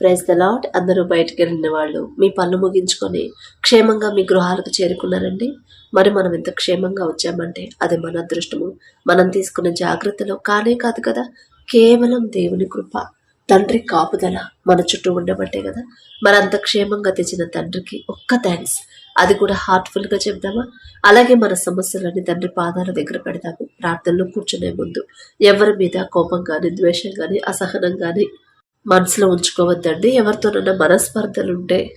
Praise the lot అందరూ బయటికి వెళ్ళిన వాళ్ళు మీ పనులు ముగించుకొని క్షేమంగా మీ గృహాలకు చేరుకున్నారండి? మరి మనం ఎంత క్షేమంగా వచ్చామంటే అది మన అదృష్టము. మనం తీసుకున్న జాగ్రత్తలో కానే కాదు కదా కేవలం దేవుని కృప తండ్రి కాపుదల మన చుట్టూ ఉండబట్టే కదా. మరంత క్షేమంగా తెచ్చిన తండ్రికి ఒక్క థ్యాంక్స్ అది కూడా హార్ట్ఫుల్గా చెప్దామా? అలాగే మన సమస్యలన్నీ తండ్రి పాదాల దగ్గర పెడదాము. ప్రార్థనలో కూర్చునే ముందు ఎవరి మీద కోపం కానీ ద్వేషం కానీ అసహనం కానీ మనసులో ఉంచుకోవద్దండి. ఎవరితోనన్నా మనస్పర్ధలు ఉంటే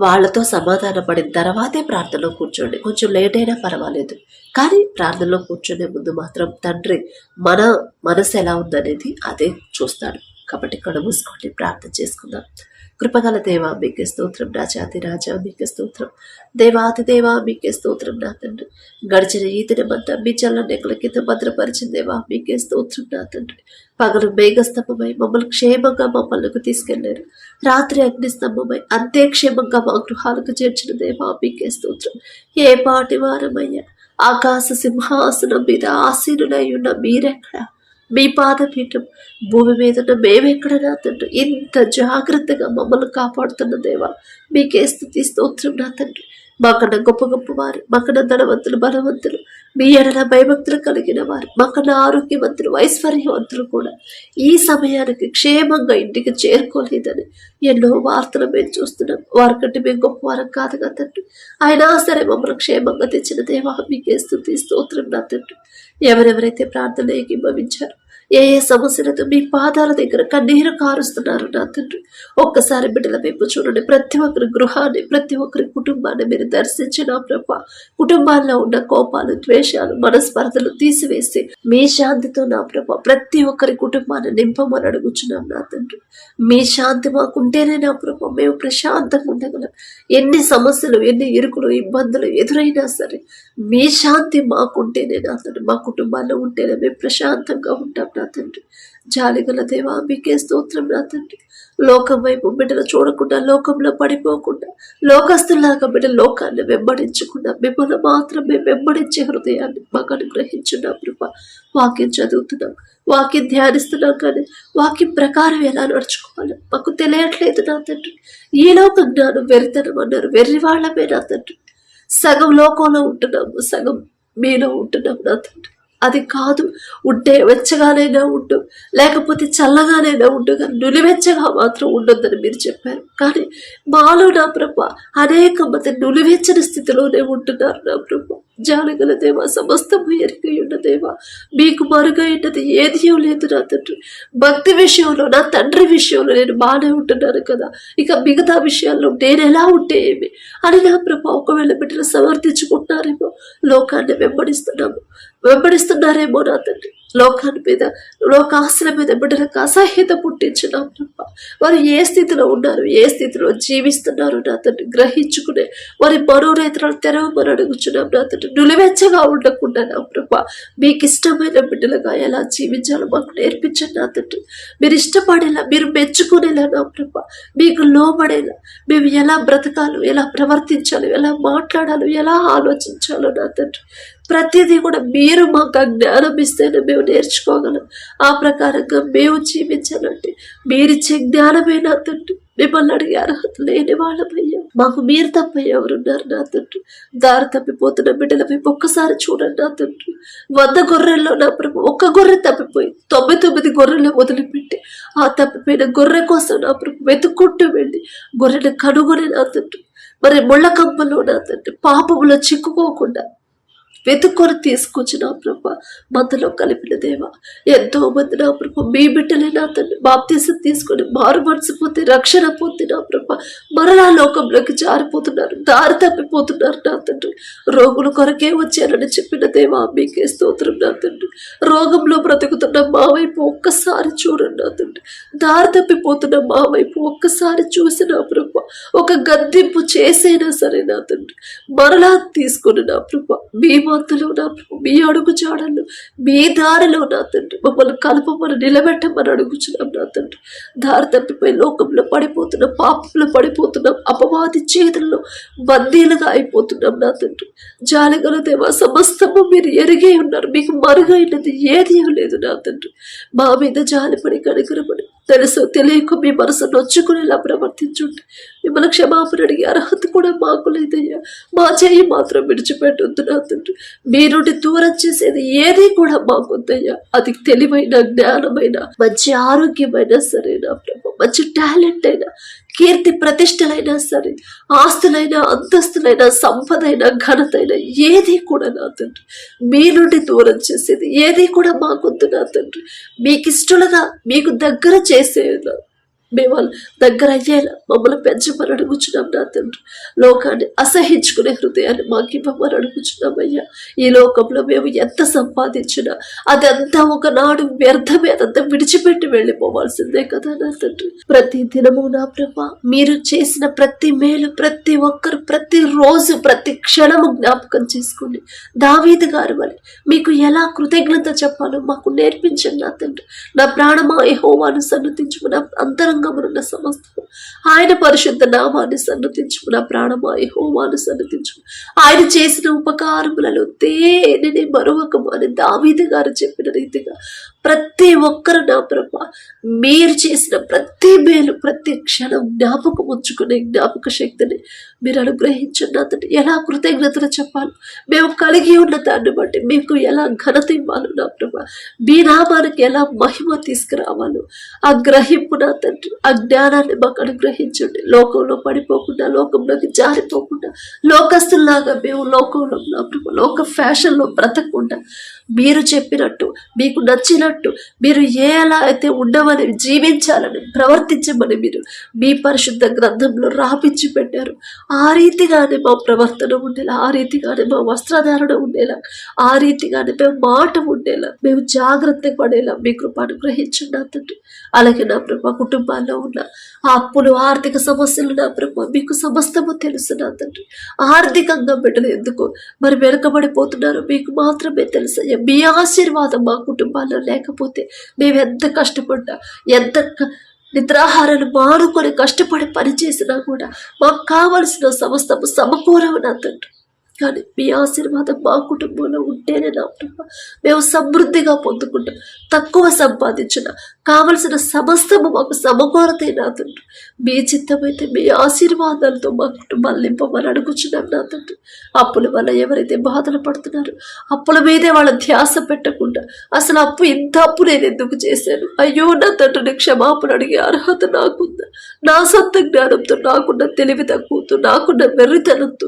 వాళ్ళతో సమాధాన పడిన తర్వాతే ప్రార్థనలో కూర్చోండి. కొంచెం లేట్ అయినా పర్వాలేదు. కానీ ప్రార్థనలో కూర్చునే ముందు మాత్రం తండ్రి మన మనసు ఎలా ఉందనేది అదే చూస్తాడు. కాబట్టి ఇక్కడ మూసుకోండి ప్రార్థన చేసుకుందాం. కృపగల దేవా మీకే స్తోత్రం నా జాతి రాజా మీకే స్తోత్రం. దేవాతి దేవా మీకే స్తోత్రం నా తండ్రి. గడిచిన ఈ దినమంతా మీ చల్ల నెక్కల కింద భద్రపరిచిన దేవా మీకే స్తోత్రం నా తండ్రి. పగలు మేఘస్తంభమై మమ్మల్ని క్షేమంగా మమ్మల్ని తీసుకెళ్ళారు. రాత్రి అగ్నిస్తంభమై అంతే క్షేమంగా మా గృహాలకు చేర్చిన దేవా మీకే స్తోత్రం. ఏ పాటి వారమయ్యా ఆకాశ సింహాసనం మీద ఆసీనులై ఉన్న మీరెక్కడ? మీ పాదపీఠం భూమి మీద ఉన్న మేమెక్కడనా తండ్రి? ఇంత జాగ్రత్తగా మమ్మల్ని కాపాడుతున్న దేవా మీకే స్థుతి స్తోత్రం నా తండ్రి. మాకన్నా గొప్ప గొప్ప వారు మాకన్నా ధనవంతులు బలవంతులు. మీ ఎడల భయభక్తులు కలిగిన వారు మాకన్నా ఆరోగ్యవంతులు ఐశ్వర్యవంతులు కూడా ఈ సమయానికి క్షేమంగా ఇంటికి చేరుకోలేదని ఎన్నో వార్తలు మేము చూస్తున్నాం. వారికంటే మేము గొప్పవారం కాదు కదా తండ్రి. అయినా సరే మమ్మల్ని క్షేమంగా తెచ్చిన దేవా మీకే స్థుతి స్తోత్రం నా తండ్రి. ఎవరెవరైతే ప్రార్థన ఏకీభవించారు ఏ ఏ సమస్యలతో మీ పాదాల దగ్గర కన్నీరు కారుస్తున్నారు నా తండ్రి. ఒక్కసారి బిడ్డల వైపు చూడండి. ప్రతి ఒక్కరి గృహాన్ని ప్రతి ఒక్కరి కుటుంబాన్ని మీరు దర్శించిన ప్రభ. కుటుంబాల్లో ఉన్న కోపాలు ద్వేషాలు మనస్పర్ధలు తీసివేసి మీ శాంతితో నా ప్రభ ప్రతి ఒక్కరి కుటుంబాన్ని నింపమని అడుగుచున్నాం నా తండ్రి. మీ శాంతి మాకుంటేనే నా ప్రభ మేము ప్రశాంతంగా ఉండగలం. ఎన్ని సమస్యలు ఎన్ని ఇరుకులు ఇబ్బందులు ఎదురైనా సరే మీ శాంతి మాకుంటేనే నా తండ్రి. మా కుటుంబాల్లో ఉంటేనే మేము ప్రశాంతంగా ఉంటాం నా తండ్రి. జాలిగల దేవా మీకే స్తోత్రం నా తండ్రి. లోకం వైపు బిడ్డలు చూడకుండా లోకంలో పడిపోకుండా లోకస్తులాగా బిడ్డ లోకాన్ని వెంబడించకుండా మిమ్మల్ని మాత్రమే వెంబడించే హృదయాన్ని మాకు అనుగ్రహించున్నాం కృప వాక్యం చదువుతున్నాం వాక్యం ధ్యానిస్తున్నాం కానీ వాక్యం ప్రకారం ఎలా నడుచుకోవాలి? మాకు తెలియట్లేదు నా తండ్రి. ఈ లోక జ్ఞానం వెరితనం అన్నారు వెర్రి వాళ్ళమే నా తండ్రి. సగం లోకంలో ఉంటున్నాము సగం మీలో ఉంటున్నాం నా తండ్రి. అది కాదు. ఉంటే వెచ్చగానైనా ఉండు. లేకపోతే చల్లగానైనా ఉండు. కానీ నులివెచ్చగా మాత్రం ఉండొద్దని మీరు చెప్పారు. కానీ మాలో నా ప్రభ అనేక మంది నులివెచ్చని స్థితిలోనే ఉంటున్నారు నా ప్రభ. జానగల దేవ సమస్తము ఎరిగి ఉన్న దేవ మీకు మరుగైనది ఏది లేదు నా తండ్రి. భక్తి విషయంలో నా తండ్రి విషయంలో నేను బాగానే ఉంటున్నాను కదా. ఇక మిగతా విషయాల్లో నేను ఎలా ఉంటే ఏమి? అని నా ప్రభ ఒకవేళ బిడ్డలు సమర్థించుకుంటున్నారేమో. లోకాన్ని వెంబడిస్తున్నాము. వెంబడిస్తున్నారేమో నా తండ్రి. లోకాన్ని మీద లోకాశల మీద బిడ్డలకు అసహ్యత పుట్టించిన ప్రభ. వారు ఏ స్థితిలో ఉన్నారు ఏ స్థితిలో జీవిస్తున్నారు నా తండ్రి? గ్రహించుకునే వారి మనోనేత్రాలు తెరవమని అడుగుచున్నాం నా తండ్రి. నులివెచ్చగా ఉండకుండా నా ప్రభ మీకు ఇష్టమైన బిడ్డలుగా ఎలా జీవించాలో మాకు నేర్పించండి నా తండ్రి. మీరు ఇష్టపడేలా మీరు మెచ్చుకునేలా నా ప్రభ మీకు లోబడేలా మేము ఎలా బ్రతకాలో ఎలా ప్రవర్తించాలో ఎలా మాట్లాడాలో ఎలా ఆలోచించాలో నా తండ్రి. ప్రతిదీ కూడా మీరు మాకు ఆ జ్ఞానం ఇస్తేనే మేము నేర్చుకోగలం. ఆ ప్రకారంగా మేము జీవించాలంటే మీరిచ్చే జ్ఞానమే తండ్రి మిమ్మల్ని అడిగే అర్హత లేని వాళ్ళమయ్యా. మాకు మీరు తప్ప ఎవరున్నారు నా తండ్రి దారి తప్పిపోతున్న బిడ్డల వైపు ఒక్కసారి చూడండి నా తండ్రి వంద గొర్రెల్లో నా ప్రభు ఒక్క గొర్రె తప్పిపోయి తొంభై తొమ్మిది గొర్రెలు వదిలిపెట్టి ఆ తప్పిపోయిన గొర్రె కోసం నా ప్రభు వెతుక్కుంటూ వెళ్ళి గొర్రెను కనుగొని నా తండ్రి మరి ముళ్ళ కంపలో నా తండ్రి పాపములో చిక్కుకోకుండా వెతుక్కొని తీసుకొచ్చిన ప్రభ మధ్యలో కలిపిన దేవ ఎంతో మంది నా ప్రభ మీ బిడ్డలే నా తండ్రి బాప్తీసం తీసుకొని మారు మనసు పొంది రక్షణ పొంది నా ప్రభ మరలా లోకంలోకి జారిపోతున్నారు దారి తప్పిపోతున్నారు నా తండ్రి. రోగుల కొరకే వచ్చారని చెప్పిన దేవా మీకే స్తోత్రం నా తండ్రి. రోగంలో బ్రతుకుతున్న మా వైపు ఒక్కసారి చూడండి నా తండ్రి. దారి తప్పిపోతున్న మా వైపు ఒక్కసారి చూసి నా ప్రభ ఒక గద్దింపు చేసైనా సరే నా తండ్రి. మరలా తీసుకొని నా ప్రభ మీ నీతిమంతులు నా మీ అడుగు చాడలు మీ దారిలో నా తండ్రి. మమ్మల్ని కలపమని నిలబెట్టమని అడుగుచున్నాం నా తండ్రి. దారి తప్పిపోయి లోకంలో పడిపోతున్నాం పాపంలో పడిపోతున్నాం అపవాది చేతుల్లో బందీలుగా అయిపోతున్నాం నా తండ్రి. జాలిగల దేవా సమస్తము మీరు ఎరిగే ఉన్నారు. మీకు మరుగైనది ఏది లేదు నా తండ్రి. మా మీద జాలిపడి కనికరపడి తెలుసు తెలియక మీ మనసు నొచ్చుకునేలా ప్రవర్తించుంటే మిమ్మల్ని క్షమాపణ అడిగే అర్హత కూడా మాకు లేదయ్యా. మా చేయి మాత్రం విడిచిపెట్టొద్దు నా తండ్రి. మీ నుండి దూరం చేసేది ఏది కూడా మాకొద్దయ్యా అది తెలివైన జ్ఞానమైన మంచి ఆరోగ్యమైనా సరే నా ప్రభు. మంచి టాలెంట్ అయినా కీర్తి ప్రతిష్టలైనా సరే ఆస్తులైనా అంతస్తులైనా సంపదైన ఘనతైన ఏది కూడా నా తండ్రి. మీ నుండి దూరం చేసేది ఏది కూడా మాకొద్దు నా తండ్రి. మీకు ఇష్టలుగా మీకు దగ్గర చేసేది మేము వాళ్ళు దగ్గర అయ్యేలా మమ్మల్ని పెంచమని అడుగుచున్నాం నా తండ్రి. లోకాన్ని అసహించుకునే హృదయాన్ని మాకు ఇవ్వమని అడుగుచున్నాం అయ్యా. ఈ లోకంలో మేము ఎంత సంపాదించినా అదంతా ఒకనాడు వ్యర్థమే అదంతా విడిచిపెట్టి వెళ్ళిపోవాల్సిందే కదా నా తండ్రి. ప్రతి దినము నా ప్రభ మీరు చేసిన ప్రతి మేలు ప్రతి ఒక్కరు ప్రతి రోజు ప్రతి క్షణము జ్ఞాపకం చేసుకోండి దావీదు గారు వలె మీకు ఎలా కృతజ్ఞత చెప్పాలో మాకు నేర్పించండి నా తండ్రి. నా ప్రాణమా యెహోవాను సన్నతించుకున్న అంతరం అంతరంగమునున్న సమస్తం ఆయన పరిశుద్ధ నామాన్ని సన్నతించు నా ప్రాణమా యెహోవాను సన్నతించు ఆయన చేసిన ఉపకారములలో దేనిని మరొకము అని దావీద గారు చెప్పిన రీతిగా ప్రతి ఒక్కరు నా ప్రభ మీరు చేసిన ప్రతి మేలు ప్రతి క్షణం జ్ఞాపకం ఉంచుకునే జ్ఞాపక శక్తిని మీరు అనుగ్రహించండి. అతను ఎలా కృతజ్ఞతలు చెప్పాలి? మేము కలిగి ఉన్న దాన్ని బట్టి మీకు ఎలా ఘనత ఇవ్వాలి నా ప్రభ మీ నామానికి ఎలా మహిమ తీసుకురావాలో ఆ గ్రహింపు నా తండ్రి ఆ జ్ఞానాన్ని మాకు అనుగ్రహించండి. లోకంలో పడిపోకుండా లోకంలోకి జారిపోకుండా లోకస్తుల్లాగా మేము లోకంలో నా ప్రభ లోక ఫ్యాషన్లో బ్రతకకుండా మీరు చెప్పినట్టు మీకు నచ్చినట్టు మీరు ఏ ఎలా అయితే ఉండమని జీవించాలని ప్రవర్తించమని మీరు మీ పరిశుద్ధ గ్రంథంలో రాపించి పెట్టారు. ఆ రీతిగానే మా ప్రవర్తన ఉండేలా ఆ రీతిగానే మా వస్త్రధారణ ఉండేలా ఆ రీతిగానే మేము మాట ఉండేలా మేము జాగ్రత్త పడేలా మీ కృప అనుగ్రహించండి అతను అలాగే నా ప్రభా కుటుంబాల్లో ఉన్న ఆ అప్పులు ఆర్థిక సమస్యలు నా ప్రభా మీకు సమస్తము తెలుసు నా తండ్రి. ఆర్థికంగా బిడ్డలు ఎందుకు మరి వెనుకబడిపోతున్నారో మీకు మాత్రమే తెలుసయ్యా మీ ఆశీర్వాదం మా కుటుంబాల్లో లేకపోతే మేము ఎంత కష్టపడ్డా ఎంత నిద్రాహారాలు మానుకొని కష్టపడి పని చేసినా కూడా మాకు కావలసిన సమస్తము సమకూరవు నా తండ్రి. కానీ మీ ఆశీర్వాదం మా కుటుంబంలో ఉంటేనే నా ప్రభ మేము సమృద్ధిగా పొందుకుంటాం తక్కువ సంపాదించిన కావలసిన సమస్తము మాకు సమకూరతే నా తండ్రి మీ చిత్తమైతే మీ ఆశీర్వాదాలతో మా కుటుంబాలు నింపమని అడుగుచున్నాం నా తండ్రి అప్పుల వల్ల ఎవరైతే బాధలు పడుతున్నారో అప్పుల మీదే వాళ్ళ ధ్యాస పెట్టకుండా అసలు అప్పు ఇంత అప్పు నేను ఎందుకు చేశాను? అయ్యో నా తండ్రిని క్షమాపణ అడిగే అర్హత నాకుందా. నా సొంత జ్ఞానంతో నాకున్న తెలివి తక్కువతో నాకున్న వెర్రితనంతో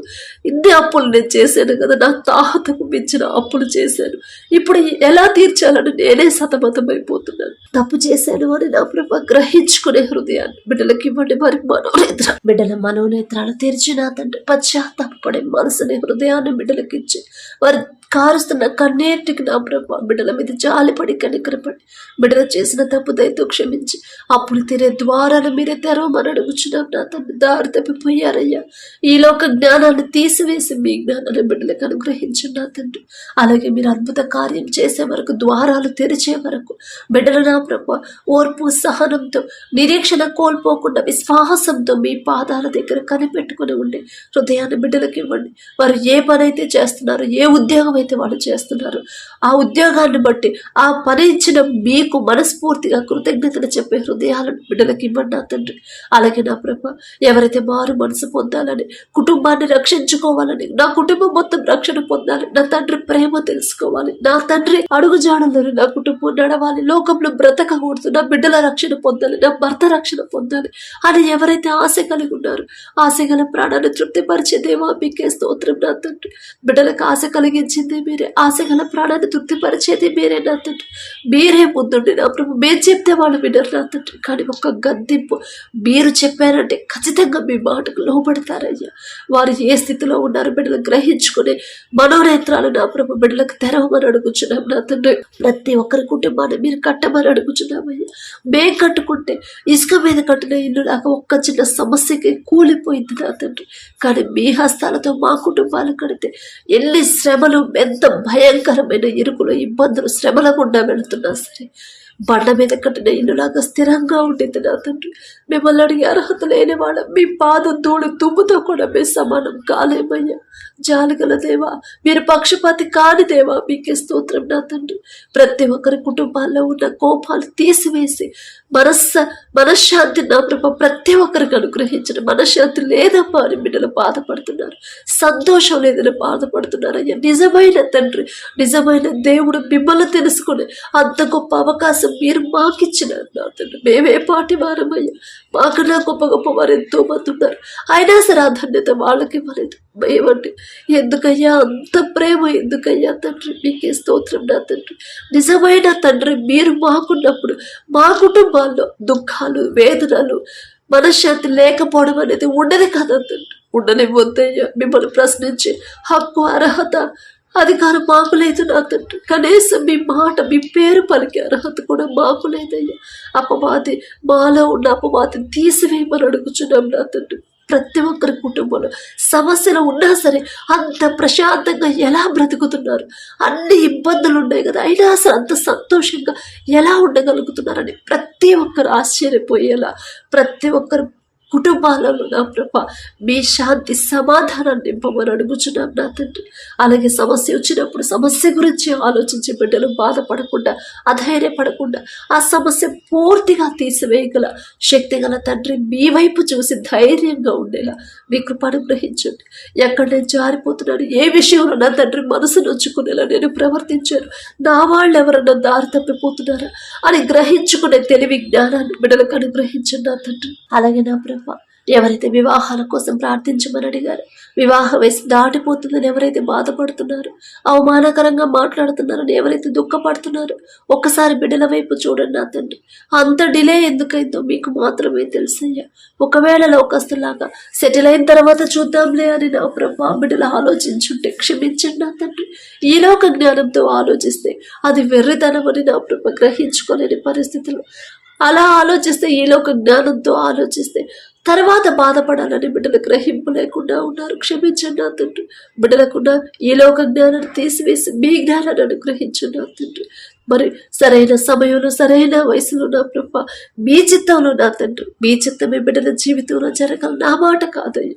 ఇన్ని అప్పులు నేను చేశాను కదా నా తాహతకు మించిన అప్పులు చేశాను. ఇప్పుడు ఎలా తీర్చాలని నేనే సతమతమైపోతున్నాను. తప్పు చేశాను అని నా ప్రభ గ్రహించుకునే హృదయాన్ని బిడ్డలకి ఇవ్వండి మరి మనోనేత్ర బిడ్డల మనోనేత్రాలు తెరిచి నా తండ్రి పశ్చాత్తాపడే మనసుని హృదయాన్ని బిడ్డలకి ఇచ్చి వారి కారుస్తున్న కన్నీటికి నా ప్రభ బిడ్డల మీద జాలిపడి కనికరపడి బిడ్డలు చేసిన తప్పు దయతో క్షమించి అప్పుడు తీరే ద్వారాలు మీరే తెరవమని అడుగుచున్నాం నా తండ్రి. దారి తప్పిపోయారయ్యా. ఈ లోక జ్ఞానాన్ని తీసివేసి మీ జ్ఞానాన్ని బిడ్డలకు అనుగ్రహించండి నా తండ్రి. అలాగే మీరు అద్భుత కార్యం చేసే వరకు ద్వారాలు తెరిచే వరకు బిడ్డలు నా ప్రభు ఓర్పు సహనంతో నిరీక్షణ కోల్పోకుండా విశ్వాసంతో మీ పాదాల దగ్గర కనిపెట్టుకుని ఉండి హృదయాన్ని బిడ్డలకు ఇవ్వండి. వారు ఏ పని అయితే చేస్తున్నారో ఏ ఉద్యోగం అయితే వాళ్ళు చేస్తున్నారు ఆ ఉద్యోగాన్ని బట్టి ఆ పని ఇచ్చిన మీకు మనస్ఫూర్తిగా కృతజ్ఞతలు చెప్పే హృదయాలను బిడ్డలకు ఇవ్వండి నా తండ్రి. అలాగే నా ప్రభ ఎవరైతే మారు మనసు పొందాలని కుటుంబాన్ని రక్షించుకోవాలని నా కుటుంబం మొత్తం రక్షణ పొందాలి నా తండ్రి ప్రేమ తెలుసుకోవాలి. నా తండ్రి అడుగుజాడలో నా కుటుంబం నడవాలి. లోకంలో బ్రతక బ్రతకకూడదు నా బిడ్డల రక్షణ పొందాలి నా భర్త రక్షణ పొందాలి అని ఎవరైతే ఆశ కలిగి ఉన్నారో ఆశ గల ప్రాణాన్ని తృప్తిపరిచే దేవా మీకే స్తోత్రం నా తండ్రి. బిడ్డలకు ఆశ కలిగించింది మీరే ఆశ గల ప్రాణాన్ని తృప్తిపరిచేది మీరే నా తండ్రి. మీరే ముందుండి నా ప్రభు మేము చెప్తే వాళ్ళు వినరు నా తండ్రి. కానీ ఒక గద్దింపు మీరు చెప్పారంటే ఖచ్చితంగా మీ మాటకు లోపడతారయ్యా వారు ఏ స్థితిలో ఉన్నారు బిడ్డలు గ్రహించుకునే మనోనేత్రాలు నా ప్రభు బిడ్డలకు తెరవమని అడుగుచున్నాం నా తండ్రి. ప్రతి ఒక్కరి కుటుంబాన్ని మీరు కట్టమని అడుగుచున్నామయ్యా మేం కట్టుకుంటే ఇసుక మీద కట్టిన ఇల్లు లాగా ఒక్క చిన్న సమస్యకి కూలిపోయింది నా తండ్రి. కానీ మీ హస్తాలతో మా కుటుంబాలు కడితే ఎన్ని శ్రమలు ఎంత భయంకరమైన ఇరుకులు ఇబ్బందులు శ్రమల గుండా వెళుతున్నా సరే బండ మీద కట్టిన ఇల్లు లాగా స్థిరంగా ఉండేది నా తండ్రి. మిమ్మల్ని అడిగే అర్హత లేని వాళ్ళ. మీ పాదం తోడు తుమ్ముతో కూడా మీ సమానం కాలేమయ్యా. జాలిగల దేవా మీరు పక్షపాతి కాని దేవా మీకే స్తోత్రం నా తండ్రి. ప్రతి ఒక్కరి కుటుంబాల్లో ఉన్న కోపాలు తీసివేసి మనస్స మనశ్శాంతి నా ప్రభ ప్రతి ఒక్కరికి అనుగ్రహించిన మనశ్శాంతి లేదమ్మా అని బిడ్డలు బాధపడుతున్నారు. సంతోషం లేదని బాధపడుతున్నారయ్యా నిజమైన తండ్రి నిజమైన దేవుడు మిమ్మల్ని తెలుసుకునే అంత గొప్ప అవకాశం మీరు మాకిచ్చినారు నా తండ్రి. మేమే పాటి వారమయ్యా మాకన్నా గొప్ప గొప్ప వారు ఎంతో మంది ఉన్నారు. అయినా సరే ఆ ధన్యత వాళ్ళకి ఇవ్వలేదు. ఏమండి ఎందుకయ్యా అంత ప్రేమ ఎందుకయ్యా తండ్రి? మీకే స్తోత్రం నా తండ్రి. నిజమైన తండ్రి మీరు మాకున్నప్పుడు మా కుటుంబాల్లో దుఃఖాలు వేదనలు మనశ్శాంతి లేకపోవడం అనేది ఉండదు కదా తండ్రి. ఉండనివ్వద్దయ్యా మిమ్మల్ని ప్రశ్నించే హక్కు అర్హత అధికారం మాకు లేదు నా తండ్రి. కనీసం మీ మాట మీ పేరు పలికే అర్హత కూడా మాకు లేదయ్యా. అపవాది మాలో ఉన్న అపవాదిని తీసివేయమని అడుగుచున్నాం నా తండ్రి. ప్రతి ఒక్కరి కుటుంబంలో సమస్యలు ఉన్నా సరే అంత ప్రశాంతంగా ఎలా బ్రతుకుతున్నారు? అన్ని ఇబ్బందులు ఉన్నాయి కదా. అయినా అసలు అంత సంతోషంగా ఎలా ఉండగలుగుతున్నారని ప్రతి ఒక్కరు ఆశ్చర్యపోయేలా ప్రతి ఒక్కరు కుటుంబాలలో నా ప్రభ మీ శాంతి సమాధానాన్ని నింపమని అడుగుచున్నాం నా తండ్రి. అలాగే సమస్య వచ్చినప్పుడు సమస్య గురించి ఆలోచించే బిడ్డలు బాధపడకుండా అధైర్యపడకుండా ఆ సమస్య పూర్తిగా తీసివేయగల శక్తి గల తండ్రి మీ వైపు చూసి ధైర్యంగా ఉండేలా మీ కృపను గ్రహించండి. ఎక్కడ నేను జారిపోతున్నాను ఏ విషయంలో నా తండ్రి మనసు నొచ్చుకునేలా నేను ప్రవర్తించాను? నా వాళ్ళు ఎవరన్నా దారి తప్పిపోతున్నారా? అని గ్రహించుకునే తెలివి జ్ఞానాన్ని బిడ్డలకు అనుగ్రహించండి నా తండ్రి. అలాగే నా ప్రభ ఎవరైతే వివాహాల కోసం ప్రార్థించమని అడిగారు వివాహ వయసు దాటిపోతుందని ఎవరైతే బాధపడుతున్నారో అవమానకరంగా మాట్లాడుతున్నారని ఎవరైతే దుఃఖపడుతున్నారు ఒక్కసారి బిడ్డల వైపు చూడండి నా తండ్రి. అంత డిలే ఎందుకైందో మీకు మాత్రమే తెలుసయ్యా. ఒకవేళ లోకస్తులాగా సెటిల్ అయిన తర్వాత చూద్దాంలే అని నా ప్రభా బిడ్డలు ఆలోచించుంటే క్షమించండి నా తండ్రి. ఈ లోక జ్ఞానంతో ఆలోచిస్తే అది వెర్రితనం అని నా ప్రభ గ్రహించుకోలేని పరిస్థితులు. అలా ఆలోచిస్తే ఈ లోక జ్ఞానంతో ఆలోచిస్తే తర్వాత బాధపడాలని బిడ్డలు గ్రహింపు లేకుండా ఉన్నారు. క్షమించండి నా తండ్రి. బిడ్డలకున్న ఈ లోక జ్ఞానాన్ని తీసివేసి మీ జ్ఞానాన్ని అనుగ్రహించండి నా తండ్రి. మరి సరైన సమయంలో సరైన వయసులో నా ప్రభ మీ చిత్తంలో నా తండ్రి. మీ చిత్తమే బిడ్డల జీవితంలో జరగాలి. నా మాట కాదయ్య.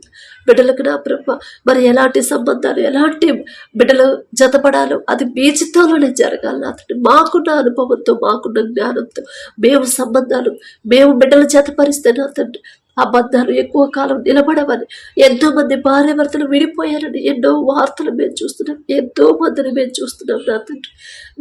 బిడ్డలకు నా ప్రభ మరి ఎలాంటి సంబంధాలు ఎలాంటి బిడ్డలు జతపడాలో అది మీ చిత్తంలోనే జరగాలి నా తండ్రి. మాకున్న అనుభవంతో మాకున్న జ్ఞానంతో మేము సంబంధాలు మేము బిడ్డలు జతపరిస్తే నా తండ్రి అబద్ధాలు ఎక్కువ కాలం నిలబడవని ఎంతో మంది భార్య భర్తలు విడిపోయారని ఎన్నో వార్తలు మేము చూస్తున్నాం ఎంతో మందిని మేము చూస్తున్నాం నా తండ్రి.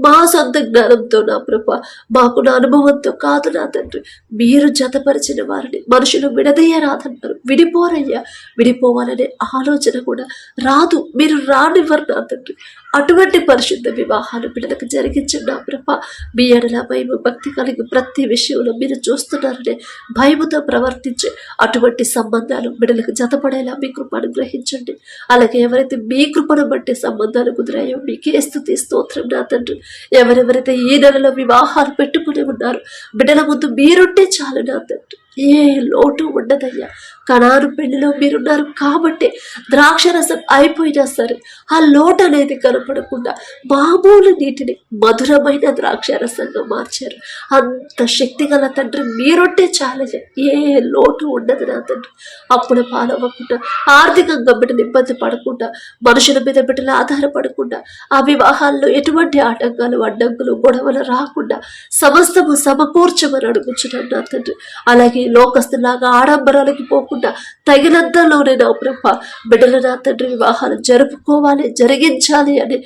మా సొంత జ్ఞానంతో నా ప్రభ మాకు నా అనుభవంతో కాదు నా తండ్రి. మీరు జతపరిచిన వారిని మనుషులు విడదీయరాదన్నారు విడిపోరయ్యా విడిపోవాలనే ఆలోచన కూడా రాదు. మీరు రానివ్వరు నా తండ్రి. అటువంటి పరిశుద్ధ వివాహాలు బిడ్డలకు జరిగించండి. ప్రభ మీ ఎడల భయము భక్తి కలిగి ప్రతి విషయంలో మీరు చూస్తున్నారనే భయముతో ప్రవర్తించే అటువంటి సంబంధాలు బిడ్డలకు జతపడేలా మీ కృపను గ్రహించండి. అలాగే ఎవరైతే మీ కృపను బట్టి సంబంధాలు కుదిరాయో మీకే స్థుతి స్తోత్రం నా తండ్రి. ఎవరెవరైతే ఈ నెలలో వివాహాలు పెట్టుకుని ఉన్నారు బిడ్డల ముందు మీరుంటే చాలు నా తండ్రి. ఏ లోటు ఉండదయ్యా. కణారు పెళ్ళిలో మీరున్నారు కాబట్టి ద్రాక్షరసం అయిపోయినా సరే ఆ లోటు అనేది కనపడకుండా మామూలు నీటిని మధురమైన ద్రాక్షరసంగా మార్చారు. అంత శక్తి గల తండ్రి మీరుంటే చాలే ఏ లోటు ఉండదు నా తండ్రి. అప్పుడు పాలవ్వకుండా ఆర్థికంగా బిడ్డలు ఇబ్బంది పడకుండా మనుషుల మీద బిడ్డలు ఆధారపడకుండా ఆ వివాహాల్లో ఎటువంటి ఆటంకాలు అడ్డంకులు గొడవలు రాకుండా సమస్తము సమకూర్చమని అడుగుచున్నాను నా తండ్రి. అలాగే లోకస్తులాగా ఆడంబరాలకి పోకుండా తగినంతలోనే నా ప్రభ బిడ్డల నా తండ్రి వివాహాలు జరుపుకోవాలి జరిగించాలి అని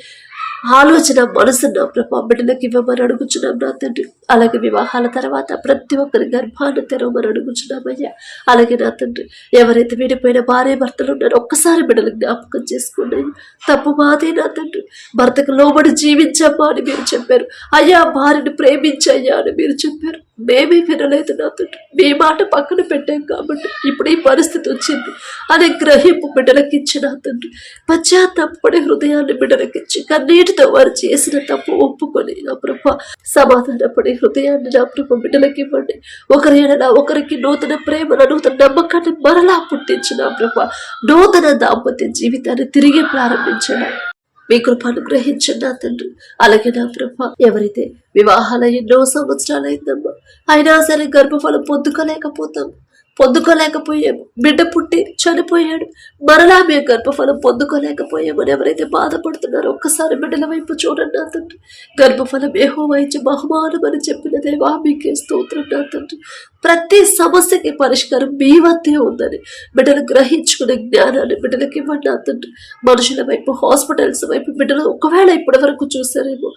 ఆలోచన మనసు నా ప్రభా బిడ్డలకు ఇవ్వమని అడుగుచున్నాం నా తండ్రి. అలాగే వివాహాల తర్వాత ప్రతి ఒక్కరి గర్భాన్ని తెరవమని అడుగుచున్నామయ్యా అలాగే నా తండ్రి ఎవరైతే విడిపోయిన భార్య భర్తలు ఉన్నారో ఒక్కసారి బిడ్డలు జ్ఞాపకం చేసుకున్నాయి తప్పు మాదే నా తండ్రి. భర్తకు లోబడి జీవించమ్మా అని మీరు చెప్పారు. అయ్యా భార్యను ప్రేమించయ్యా అని మీరు చెప్పారు. మేమే వినలేదు నా మీ మాట పక్కన పెట్టాం కాబట్టి ఇప్పుడు ఈ పరిస్థితి వచ్చింది. అనే గ్రహింపు బిడ్డలకిచ్చిన ఇచ్చిన తండ్రి పశ్చాత్తాపడే హృదయాన్ని బిడ్డలకిచ్చి కన్నీటితో వారు చేసిన తప్పు ఒప్పుకొని నా ప్రభ సమాధానపడే హృదయాన్ని నా ప్రభ బిడ్డలకి ఇవ్వండి. ఒకరి ఒకరికి నూతన ప్రేమను నూతన నమ్మకాన్ని మరలా పుట్టించిన ప్రభ నూతన దాంపత్య జీవితాన్ని తిరిగి ప్రారంభించడం. మీ కృపను గ్రహించండి నా తండ్రి. అలాగే నా బ్రహ్మ ఎవరైతే వివాహాల ఎన్నో సంవత్సరాలు అయిందమ్మా అయినా సరే గర్భఫలం పొందుకోలేకపోతాం. పొందుకోలేకపోయాము బిడ్డ పుట్టి చనిపోయాడు. మరలా మేము గర్భఫలం పొందుకోలేకపోయామని ఎవరైతే బాధపడుతున్నారో ఒక్కసారి బిడ్డల వైపు చూడండి నా తండ్రి. గర్భఫలం ఏహో వైద్య బహుమానం అని చెప్పిన దేవా మీకే స్తోత్రం నా తండ్రి. ప్రతి సమస్యకి పరిష్కారం మీ వద్దే ఉందని బిడ్డలు గ్రహించుకునే జ్ఞానాన్ని బిడ్డలకి ఇవ్వండి నా తండ్రి. మనుషుల వైపు హాస్పిటల్స్ వైపు బిడ్డలు ఒకవేళ ఇప్పటి వరకు చూసారేమో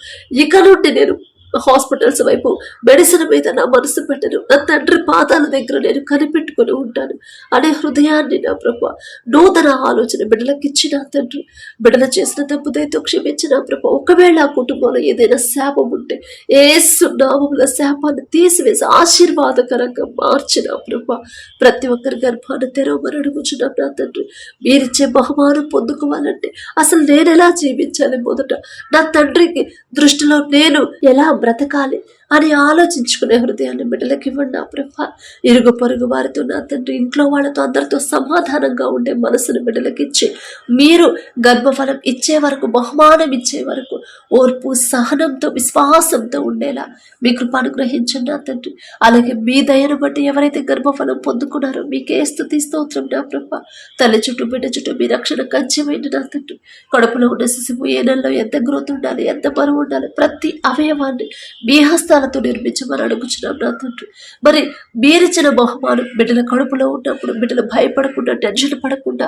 ఇక నుండి నేను హాస్పిటల్స్ వైపు మెడిసిన్ మీద నా మనసు పెట్టను. నా తండ్రి పాదాల దగ్గర నేను కనిపెట్టుకుని ఉంటాను. అనే హృదయాన్ని నా ప్రభ నూతన ఆలోచన బిడ్డలకు ఇచ్చిన తండ్రి. బిడ్డలు చేసిన తప్పుదైతే క్షమించిన ప్రభ. ఒకవేళ ఆ కుటుంబంలో ఏదైనా శాపం ఉంటే ఏ సున్నామముల శాపాన్ని తీసివేసి ఆశీర్వాదకరంగా మార్చిన ప్రభ. ప్రతి ఒక్కరి గర్భాన్ని తెరవమని అడుగుచున్నాం నా తండ్రి. మీరిచ్చే బహుమానం పొందుకోవాలంటే అసలు నేను ఎలా జీవించాలి? మొదట నా తండ్రికి దృష్టిలో నేను ఎలా బ్రతకాలి. అని ఆలోచించుకునే హృదయాన్ని బిడ్డలకి ఇవ్వండి నా ప్రభ. ఇరుగు పొరుగు వారితో నా తండ్రి ఇంట్లో వాళ్ళతో అందరితో సమాధానంగా ఉండే మనసును బిడ్డలకి ఇచ్చి మీరు గర్భఫలం ఇచ్చే వరకు బహుమానం ఇచ్చే వరకు ఓర్పు సహనంతో విశ్వాసంతో ఉండేలా మీ కృప అనుగ్రహించండి నా తండ్రి. అలాగే మీ దయను బట్టి ఎవరైతే గర్భఫలం పొందుకున్నారో మీకే స్థుతి స్తోత్రం నా ప్రభ. తల్లి చుట్టూ బిడ్డ చుట్టూ మీ రక్షణ కంచెమైంది నా తండ్రి. కడుపులో ఉన్న శిశువు ఏ నెలలో ఎంత గ్రోత్ ఉండాలి ఎంత బరువు ఉండాలి ప్రతి అవయవాన్ని మీ హస్త హస్తాలతో నిర్మించమని అడుగుచున్నాం నా తండ్రి. మరి మీరిచ్చిన బహుమానం బిడ్డల కడుపులో ఉన్నప్పుడు బిడ్డలు భయపడకుండా టెన్షన్ పడకుండా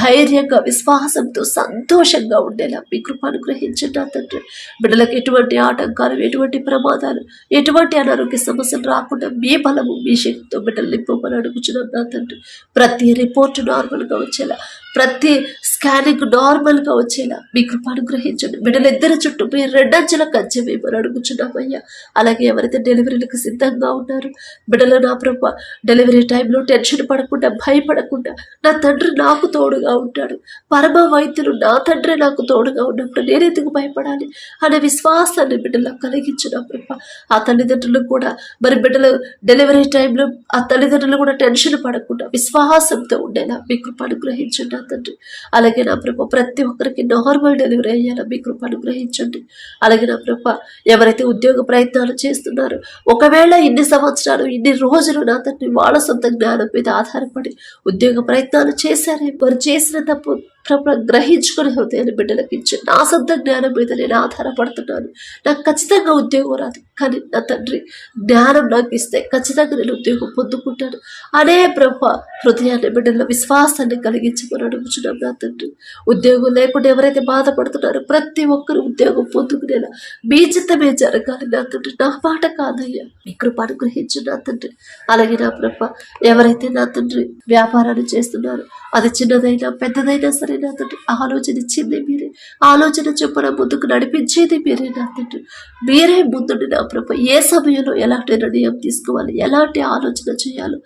ధైర్యంగా విశ్వాసంతో సంతోషంగా ఉండేలా మీ కృపను గ్రహించండి నా తండ్రి. బిడ్డలకు ఎటువంటి ఆటంకాలు ఎటువంటి ప్రమాదాలు ఎటువంటి అనారోగ్య సమస్యలు రాకుండా మీ బలము మీ శక్తితో బిడ్డలు నింపమని అడుగుచున్నాం నా తండ్రి. ప్రతి రిపోర్ట్ నార్మల్గా వచ్చేలా ప్రతి స్కానింగ్ నార్మల్గా వచ్చేలా. మీ కృప అనుగ్రహించండి. బిడ్డలిద్దరి చుట్టూ మీ రెండంచెల కంచె వేయమని అడుగుచున్నామయ్యా. అలాగే ఎవరైతే డెలివరీలకు సిద్ధంగా ఉన్నారు బిడ్డల నా ప్రభ డెలివరీ టైంలో టెన్షన్ పడకుండా భయపడకుండా నా తండ్రి నాకు తోడుగా ఉంటాడు. పరమ వైద్యులు నా తండ్రి నాకు తోడుగా ఉన్నప్పుడు నేను ఎందుకు భయపడాలి? అనే విశ్వాసాన్ని బిడ్డలకు కలిగించిన ప్రభ. ఆ తల్లిదండ్రులు కూడా మరి బిడ్డలు డెలివరీ టైంలో ఆ తల్లిదండ్రులు కూడా టెన్షన్ పడకుండా విశ్వాసంతో ఉండేలా మీ కృప అనుగ్రహించండి నా తండ్రి. అలాగే అలాగే నా ప్రభ ప్రతి ఒక్కరికి నార్మల్ డెలివరీ అయ్యేలా మీ కృప అనుగ్రహించండి. అలాగే నా ప్రభ ఎవరైతే ఉద్యోగ ప్రయత్నాలు చేస్తున్నారో ఒకవేళ ఇన్ని సంవత్సరాలు ఇన్ని రోజులు నా తండ్రి వాళ్ళ సొంత జ్ఞానం మీద ఆధారపడి ఉద్యోగ ప్రయత్నాలు చేశారే వారు చేసిన తప్పు ప్రభు గ్రహించుకుని హృదయాన్ని బిడ్డలకు ఇచ్చి నా సొంత జ్ఞానం మీద నేను ఆధారపడుతున్నాను. నాకు ఖచ్చితంగా ఉద్యోగం రాదు. కానీ నా తండ్రి జ్ఞానం నాకు ఇస్తే ఖచ్చితంగా నేను ఉద్యోగం పొందుకుంటాను. అనే ప్రభ హృదయాన్ని బిడ్డల్లో విశ్వాసాన్ని కలిగించమని అడుగుచున్నాం నా తండ్రి. ఉద్యోగం లేకుండా ఎవరైతే బాధపడుతున్నారో ప్రతి ఒక్కరు ఉద్యోగం పొందుకునేలా మీ చిత్తమే జరగాలి నా తండ్రి. నా మాట కాదయ్యా. మీ కృప అనుగ్రహించు నా తండ్రి. అలాగే నా ప్రభ ఎవరైతే నా తండ్రి వ్యాపారాలు చేస్తున్నారో అది చిన్నదైనా పెద్దదైనా సరే నా తండ్రి ఆలోచన ఇచ్చింది మీరే. ఆలోచన చొప్పున ముందుకు నడిపించేది మీరే నా తండ్రి మీరే ముందుండి నా ప్రభ ఏ సమయంలో ఎలాంటి నిర్ణయం తీసుకోవాలి ఎలాంటి ఆలోచన చేయాలో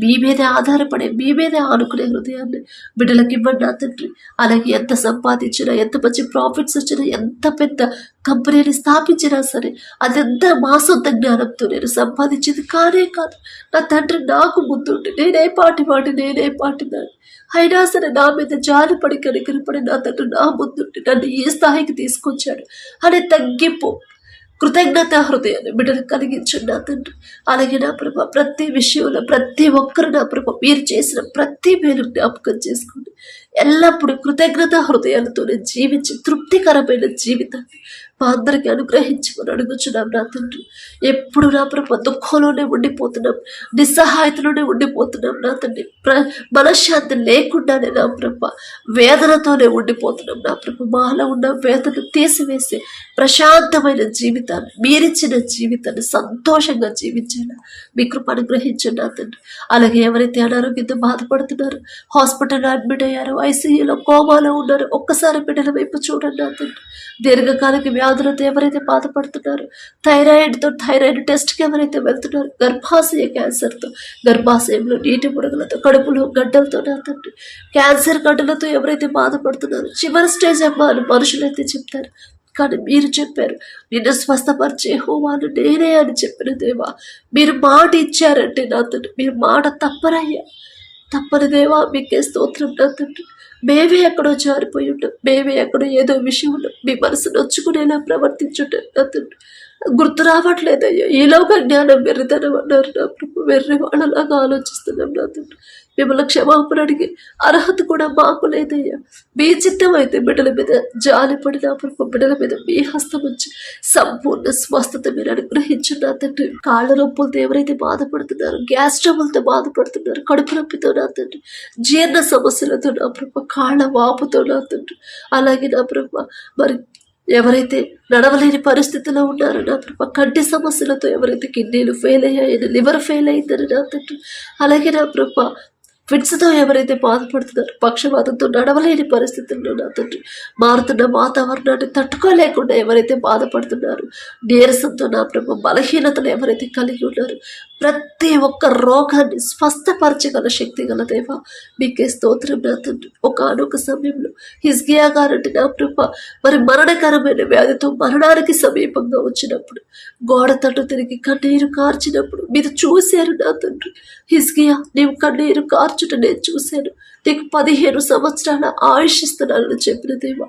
మీ మీదే ఆధారపడే మీ మీదే ఆనుకునే హృదయాన్ని బిడ్డలకి ఇవ్వండి నా తండ్రి. అలాగే ఎంత సంపాదించినా ఎంత మంచి ప్రాఫిట్స్ వచ్చినా ఎంత పెద్ద కంపెనీని స్థాపించినా సరే అదంతా మా సొంత జ్ఞానంతో నేను సంపాదించింది కానే కాదు. నా తండ్రి నాకు ముందుండి నేనే పాటి పాటి నేనే పాటిదాన్ని అయినా సరే నా మీద జాలిపడి కనికరపడి నా తండ్రి నా ముందుండి నన్ను ఈ స్థాయికి తీసుకొచ్చాడు అనే తగ్గింపు కృతజ్ఞత హృదయాన్ని బిడ్డలు కలిగించండి నా తండ్రి అలాగే నా ప్రభ ప్రతి విషయంలో ప్రతి ఒక్కరు నా ప్రభ మీరు చేసిన ప్రతి మేలు జ్ఞాపకం చేసుకోండి. ఎల్లప్పుడూ కృతజ్ఞత హృదయాలతోనే జీవించి తృప్తికరమైన జీవితాన్ని మా అందరికీ అనుగ్రహించమని అడుగుచున్నాం నా తండ్రి. ఎప్పుడు నా ప్రభ దుఃఖంలోనే ఉండిపోతున్నాం నిస్సహాయతలోనే ఉండిపోతున్నాం నా తండ్రి. ప్ర మనశ్శాంతి లేకుండానే నా ప్రభ వేదనతోనే ఉండిపోతున్నాం నా ప్రభ. మాలో ఉన్న వేదన తీసివేసి ప్రశాంతమైన జీవితాన్ని మీరిచ్చిన జీవితాన్ని సంతోషంగా జీవించేలా మీ కృప అనుగ్రహించండి నా తండ్రి. అలాగే ఎవరైతే అనారోగ్యంతో బాధపడుతున్నారో హాస్పిటల్లో అడ్మిట్ అయ్యారో ఐసీయూలో కోమాలో ఉన్నారు. ఒక్కసారి బిడ్డల వైపు చూడండి అతను దీర్ఘకాలిక వ్యాధులతో ఎవరైతే బాధపడుతున్నారు థైరాయిడ్తో థైరాయిడ్ టెస్ట్కి ఎవరైతే వెళ్తున్నారు గర్భాశయ క్యాన్సర్తో గర్భాశయంలో నీటి బుడగలతో కడుపులో గడ్డలతో అతను క్యాన్సర్ గడ్డలతో ఎవరైతే బాధపడుతున్నారో చివరి స్టేజ్ అమ్మా అని మనుషులైతే చెప్తారు. కానీ మీరు చెప్పారు నిన్ను స్వస్థపరిచే హోమాను నేనే అని చెప్పిన దేవా మీరు మాట ఇచ్చారంటే నాతో మీరు మాట తప్పరయ్యా. తప్పదు దేవా మీకే స్తోత్రం నా తండ్రి మేమే ఎక్కడో జారిపోయి ఉంటాం మేమే ఎక్కడో ఏదో విషయంలో మీ మనసు నొచ్చుకునేలా ప్రవర్తించుంటాం నా తండ్రి గుర్తు రావట్లేదయ్యా. ఈలోగా జ్ఞానం వెర్రితనం అన్నారు నా ప్రభు. వెర్రి వాళ్ళలాగా ఆలోచిస్తున్నాం నా తండ్రి మిమ్మల్ని క్షమాపణ అడిగి అర్హత కూడా మాకు లేదయ్యా. మీ చిత్తం అయితే బిడ్డల మీద జాలి పడిన బిడ్డల మీద మీ హస్తం వచ్చి సంపూర్ణ స్వస్థత మీరు అనుగ్రహించు తండ్రి. కాళ్ళ నొప్పులతో ఎవరైతే బాధపడుతున్నారు గ్యాస్ ట్రబుల్తో బాధపడుతున్నారు కడుపు నొప్పితో నా తండ్రి జీర్ణ సమస్యలతో నా ప్రభు కాళ్ళ వాపుతో నా తండ్రి. అలాగే నా బ్రహ్మ మరి ఎవరైతే నడవలేని పరిస్థితిలో ఉన్నారో నా బ్రహ్మ కంటి సమస్యలతో ఎవరైతే కిడ్నీలు ఫెయిల్ అయ్యాయని లివర్ ఫెయిల్ అయిందని నా తండ్రి. అలాగే నా ప్రభా ఫిట్స్తో ఎవరైతే బాధపడుతున్నారో పక్షపాతంతో నడవలేని పరిస్థితుల్లో నా తండ్రి మారుతున్న వాతావరణాన్ని తట్టుకోలేకుండా ఎవరైతే బాధపడుతున్నారు నీరసంతో నా ప్రభు బలహీనతలు ఎవరైతే కలిగి ఉన్నారు ప్రతి ఒక్క రోగాన్ని స్వస్థపరచగల శక్తి గల దేవ మీకే స్తోత్రం నా తండ్రి. ఒకనొక సమయంలో హిజ్గియా గారంటే నా ప్రభ మరి మరణకరమైన వ్యాధితో మరణానికి సమీపంగా వచ్చినప్పుడు గోడ తట్టు తిరిగి కన్నీరు కార్చినప్పుడు మీరు చూశారు నా తండ్రి. హిజ్గియా నీవు కన్నీరు మార్చుట నేను చూశాను. నీకు పదిహేను సంవత్సరాల ఆయుష్ ఇస్తున్నానని చెప్పిన దేవా.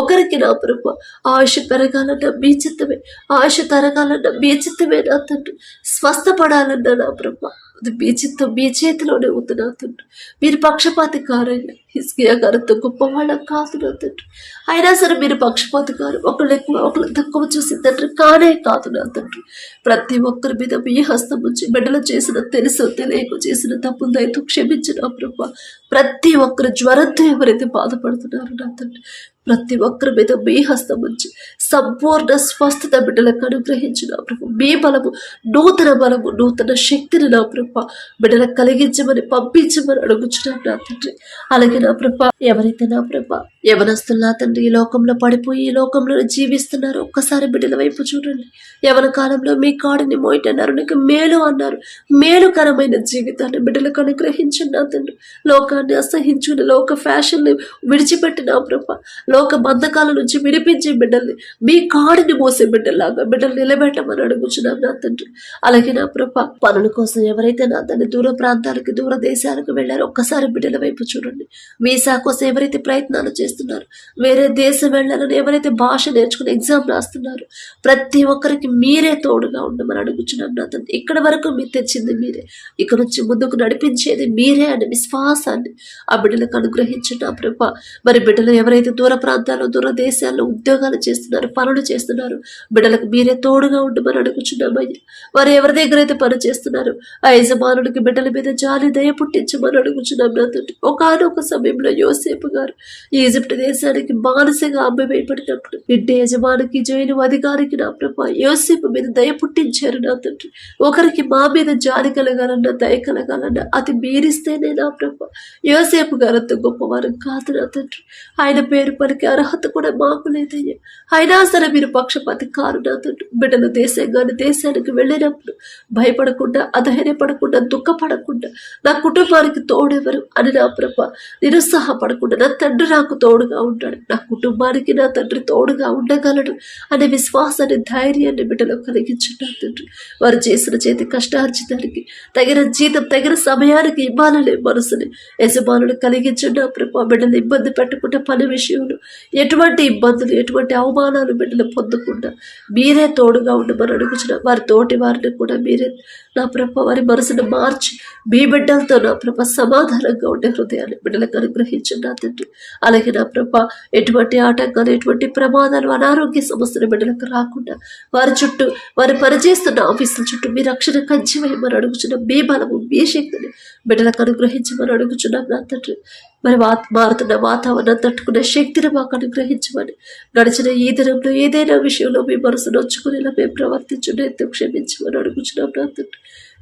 ఒకరికి నా ప్రభు ఆయుష్ పెరగాలన్న మీ చిత్తమే. ఆయుష్ తరగాలన్న మీ చిత్తమే నా తండ్రి. స్వస్థపడాలన్న నా ప్రభు. మీ చిత్తం మీ చేతిలోనే ఉంది నా తండ్రి. మీరు పక్షపాతి కారయ్యా హిస్కియా గారితో గొప్పవాళ్ళం కాదు నా తండ్రి. అయినా సరే మీరు పక్షపాతి కారు ఒకళ్ళు ఎక్కువ ఒకళ్ళు తక్కువ చూసి తండ్రి కానే కాదు నా తండ్రి. ప్రతి ఒక్కరి మీద మీ హస్తం నుంచి బిడ్డలు చేసిన తెలుసు తెలియక చేసిన తప్పు దయతో క్షమించిన ప్రభు. ప్రతి ఒక్కరు జ్వరంతో ఎవరైతే బాధపడుతున్నారు నా తండ్రి. ప్రతి ఒక్కరి మీద మీ హస్తం ఉంచి సంపూర్ణ స్వస్థత బిడ్డలకు అనుగ్రహించిన ప్రభు. మీ బలము నూతన బలము నూతన శక్తిని నా ప్రభ బిడ్డలకు కలిగించమని పంపించమని అడుగుచున్నాం నా తండ్రి. అలాగే నా ప్రభ ఎవరైతే నా ప్రభ యవనస్తున్నా తండ్రి ఈ లోకంలో పడిపోయి ఈ లోకంలో జీవిస్తున్నారు. ఒక్కసారి బిడ్డల వైపు చూడండి. యవన కాలంలో మీ కాడిని మోయటన్నారు. నీకు మేలు అన్నారు. మేలుకరమైన జీవితాన్ని బిడ్డలకు అనుగ్రహించండి నా తండ్రి. లోకాన్ని అసహించుకుని లోక ఫ్యాషన్ని విడిచిపెట్టిన ప్రభ. లోక బంధకాల నుంచి విడిపించే బిడ్డల్ని మీ కాడిని మోసే బిడ్డలాగా బిడ్డలు నిలబెట్టమని అడుగుచున్నాం నా తండ్రి. అలాగే నా ప్రభ పనుల కోసం ఎవరైతే నా తండ్రి దూర ప్రాంతాలకు దూర దేశాలకు వెళ్ళారో ఒక్కసారి బిడ్డల వైపు చూడండి. వీసా కోసం ఎవరైతే ప్రయత్నాలు చేస్తున్నారు. వేరే దేశం వెళ్ళాలని ఎవరైతే భాష నేర్చుకుని ఎగ్జామ్ రాస్తున్నారు ప్రతి ఒక్కరికి మీరే తోడుగా ఉండమని అడుగుచున్నాం నా తండ్రి. ఇక్కడ వరకు మీరు తెచ్చింది మీరే. ఇక్కడ నుంచి ముందుకు నడిపించేది మీరే అనే విశ్వాసాన్ని ఆ బిడ్డలకు అనుగ్రహించండి ఆ ప్రభ. మరి బిడ్డలు ఎవరైతే దూర ప్రాంతాల్లో దూర దేశాల్లో ఉద్యోగాలు చేస్తున్నారు పనులు చేస్తున్నారు బిడ్డలకు మీరే తోడుగా ఉండమని అడుగుచున్నామయ్యా వారు ఎవరి దగ్గర అయితే పని చేస్తున్నారు ఆ యజమానుడికి బిడ్డల మీద జాలి దయ పుట్టించమని అడుగుచున్నాం నా తండ్రి. ఒకనొక సమయంలో యోసేపు గారు ఈ ఈజిప్ట్ దేశానికి మానసిక అమ్మవేయబడినప్పుడు ఇంటి యజమానికి జైలు అధికారికి నా ప్రభా యోసేపు మీద దయ పుట్టించారు నా తండ్రి. ఒకరికి మా మీద జాలి కలగాలన్నా దయ కలగాలన్నా అది మీరిస్తేనే నా ప్రభా యోసేపు గారంత గొప్పవారు కాదు నా తండ్రి. ఆయన పేరు పనికి అర్హత కూడా మాకు లేదయ్యా. అయినా సరే మీరు పక్షపాతి కారు నా తండ్రి. బిడ్డలు దేశంగాని దేశానికి వెళ్ళినప్పుడు భయపడకుండా అధైర్యపడకుండా దుఃఖపడకుండా నా కుటుంబానికి తోడెవరు అని నా ప్రభ నిరుత్సాహపడకుండా నా తండ్రి నాకు తోడుగా ఉంటాడు. నా కుటుంబానికి నా తండ్రి తోడుగా ఉండగలడు అనే విశ్వాసాన్ని ధైర్యాన్ని బిడ్డలో కలిగించున్నా తండ్రి. వారు చేసిన చేతి కష్టార్జితానికి తగిన జీతం తగిన సమయానికి ఇవ్వాలనే మనసుని యజమానులు కలిగించున్న ప్రభా. బిడ్డలు ఇబ్బంది పెట్టకుండా పని విషయంలో ఎటువంటి ఇబ్బందులు ఎటువంటి అవమానాలు బిడ్డలు పొందకుండా మీరే తోడుగా ఉండమని అడుగుచిన వారి తోటి వారిని కూడా మీరే నా ప్రభ వారి మనసును మార్చి మీ బిడ్డలతో నా ప్రభ సమాధానంగా ఉండే హృదయాన్ని బిడ్డలకు అనుగ్రహించిన తండ్రి. అలాగే నా ప్రభ. ఎటువంటి ఆటంకాలు ఎటువంటి ప్రమాదాలు అనారోగ్య సమస్యలు బిడ్డలకు రాకుండా వారి చుట్టూ వారు పనిచేస్తున్న ఆఫీసుల చుట్టూ మీ రక్షణ కంచి అడుగుచున్న. మీ బలము మీ శక్తిని బిడ్డలకు అనుగ్రహించమని అడుగుచున్నాం నా తండ్రి. మరి మారుతున్న వాతావరణం తట్టుకునే శక్తిని మాకు అనుగ్రహించమని గడిచిన ఈ దినంలో ఏదైనా విషయంలో మీ మనసు నొచ్చుకునేలా మేము ప్రవర్తించుండే ఎంతో క్షమించమని అడుగుచున్నాం నా తండ్రి.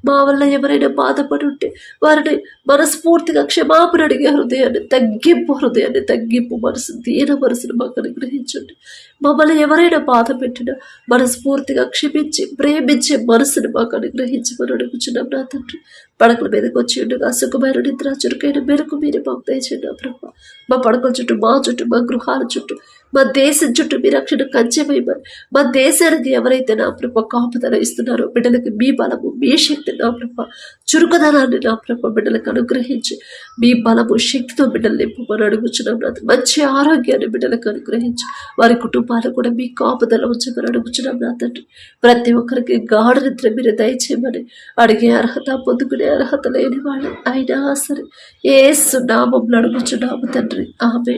మా వల్ల ఎవరైనా బాధపడి ఉంటే వారిని మనస్ఫూర్తిగా క్షమాపణ అడిగే హృదయాన్ని తగ్గింపు హృదయాన్ని తగ్గింపు మనసు దీన మనసును మాకు అనుగ్రహించండి. మమ్మల్ని ఎవరైనా బాధ పెట్టినా మనస్ఫూర్తిగా క్షమించి ప్రేమించే మనసుని మాకు అనుగ్రహించమని అడుగుచున్నాం నా తండ్రి. పడకల మీదకి వచ్చి ఉండగా సుఖమైన నిద్ర చురుకైన మెరుకు మీరు మాకు దయచేయండి నా మా పడకల చుట్టూ మా చుట్టూ మా గృహాల చుట్టూ మా దేశం చుట్టూ మీ రక్షణ కంచె మా దేశానికి ఎవరైతే నా ప్రభ కాపుదల ఇస్తున్నారో బిడ్డలకి మీ బలము మీ శక్తి నా ప్రభ. చురుకుదనాన్ని నా ప్రభ బిడ్డలకు అనుగ్రహించి మీ బలము శక్తితో బిడ్డలు నింపమని అడుగుచున్నాం నాథ. మంచి ఆరోగ్యాన్ని బిడ్డలకు అనుగ్రహించి వారి కుటుంబాలు కూడా మీ కాపుదల ఉంచమని అడుగుచున్నాం నా తండ్రి. ప్రతి ఒక్కరికి గాఢ నిద్ర మీరు దయచేయమని అడిగే అర్హత పొందుకునే అర్హత లేని వాళ్ళు అయినా సరే ఏ సున్నామం అడుగుచున్నాము తండ్రి. ఆమె